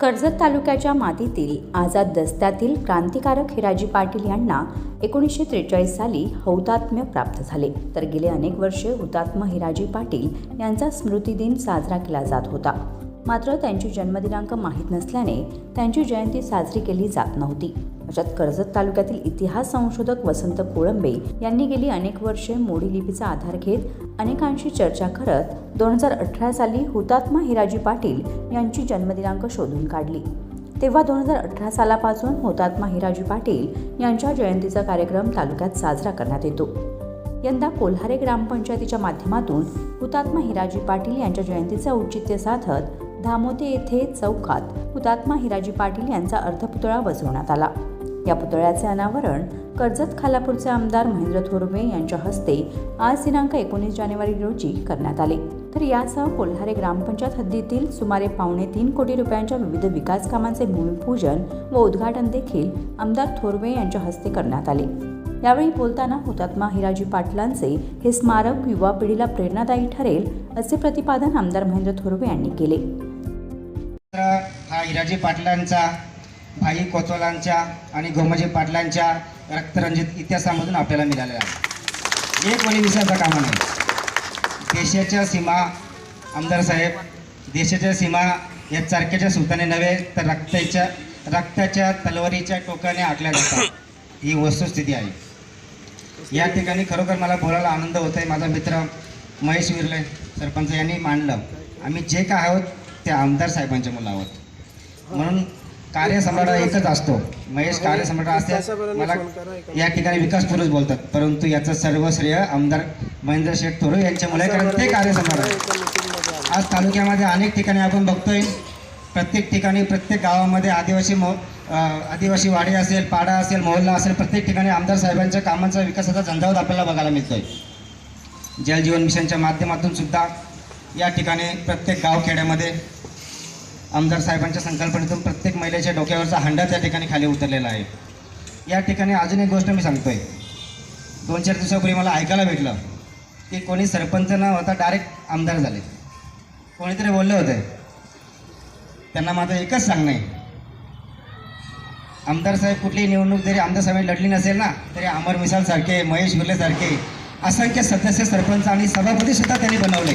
कर्जत तालुक्याच्या मातीतील आझाद दस्त्यातील क्रांतिकारक हिराजी पाटील यांना एकोणीसशे त्रेचाळीस साली हौतात्म्य प्राप्त झाले. तर गेले अनेक वर्षे हुतात्मा हिराजी पाटील यांचा स्मृतिदिन साजरा केला जात होता. मात्र त्यांची जन्मदिनांक माहीत नसल्याने त्यांची जयंती साजरी केली जात नव्हती. अशात कर्जत तालुक्यातील इतिहास संशोधक वसंत कोळंबे यांनी गेली अनेक वर्षे मोडी लिपीचा आधार घेत अनेकांशी चर्चा करत दोन हजार अठरा साली हुतात्मा हिराजी पाटील यांची जन्मदिनांक शोधून काढली. तेव्हा दोन हजार अठरा सालापासून हुतात्मा हिराजी पाटील यांच्या जयंतीचा कार्यक्रम तालुक्यात साजरा करण्यात येतो. यंदा कोल्हारे ग्रामपंचायतीच्या माध्यमातून हुतात्मा हिराजी पाटील यांच्या जयंतीचे औचित्य साधत धामोते येथे चौकात हुतात्मा हिराजी पाटील यांचा अर्धपुतळा बसवण्यात आला. या पुतळ्याचे अनावरण कर्जत खालापूरचे आमदार महेंद्र थोरवे यांच्या हस्ते आज दिनांक एकोणीस जानेवारी रोजी करण्यात आले. तर यासह कोल्हारे ग्रामपंचायत हद्दीतील सुमारे पावणे तीन कोटी रुपयांच्या विविध विकास कामांचे भूमिपूजन व उद्घाटन देखील आमदार थोरवे यांच्या हस्ते करण्यात आले. यावेळी बोलताना हुतात्मा हिराजी पाटलांचे हे स्मारक युवा पिढीला प्रेरणादायी ठरेल असे प्रतिपादन आमदार महेंद्र थोरवे यांनी केले. हिराजी पाटलांचा भाई कोचोलांच्या आणि गोमजी पाटलांच्या रक्तरंजित इतिहासामधून आपल्याला मिळालेला आहे. एक कोणी विसरता कामा नाही. देशाच्या सीमा आमदार साहेब देशाच्या सीमा या चारख्याच्या सुताने नव्हे तर रक्ताच्या रक्ताच्या तलवारीच्या टोकाने आखल्या जातात. ही वस्तुस्थिती आहे. या ठिकाणी खरोखर मला बोलायला आनंद होत आहे माझा मित्र महेश विरले सरपंच यांनी मांडलं. आम्ही जे काय आहोत ते आमदार साहेबांच्या मुलं आहोत म्हणून कार्यसम्राट एकच असतो. महेश कार्यसम्राट असते. मला या ठिकाणी विकास पुरुष बोलतात. परंतु याचं सर्व श्रेय आमदार महेंद्र शेठ थोरवे यांच्या मुळे कारण ते कार्यसम्राट आहे. आज तालुक्यामध्ये अनेक ठिकाणी आपण बघतोय. प्रत्येक ठिकाणी प्रत्येक गावामध्ये आदिवासी मो आदिवासी वाडी असेल पाडा असेल मोहल्ला असेल प्रत्येक ठिकाणी आमदार साहेबांच्या कामांचा विकासाचा झंझावत आपल्याला बघायला मिळतोय. जलजीवन मिशनच्या माध्यमातून सुद्धा या ठिकाणी प्रत्येक गावखेड्यामध्ये आमदार साहेबांच्या संकल्पनेतून प्रत्येक महिलेच्या डोक्यावरचा हंडा त्या ठिकाणी खाली उतरलेला आहे. या ठिकाणी अजून एक गोष्ट मी सांगतोय. दोन चार दिवसापूर्वी मला ऐकायला भेटलं की कोणी सरपंच न होता डायरेक्ट आमदार झाले. कोणीतरी बोलले होते. त्यांना माझं एकच सांगणं आहे. आमदार साहेब कुठलीही निवडणूक जरी आमदार साहेब लढली नसेल ना तरी अमर मिसाल सारखे महेश विर्ले असंख्य सदस्य सरपंच आणि सभापती सुद्धा त्यांनी बनवले.